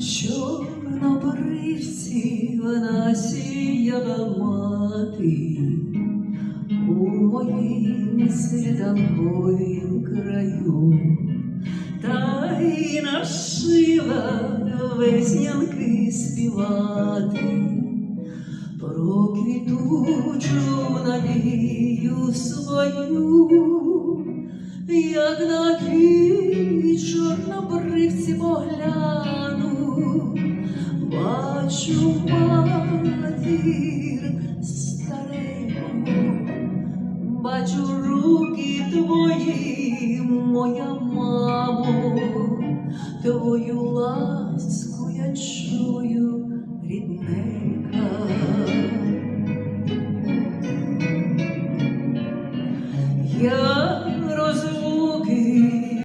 Чорнобривці вона сіяла мати. У моїм світанковім краю, та й нашила веснянки співати. Про квітучу надію свою, як на ті чорнобривці погляну, Чува двір старенького, бачу руки твої, моя мамо, твою ласку я чую, рідненька. Я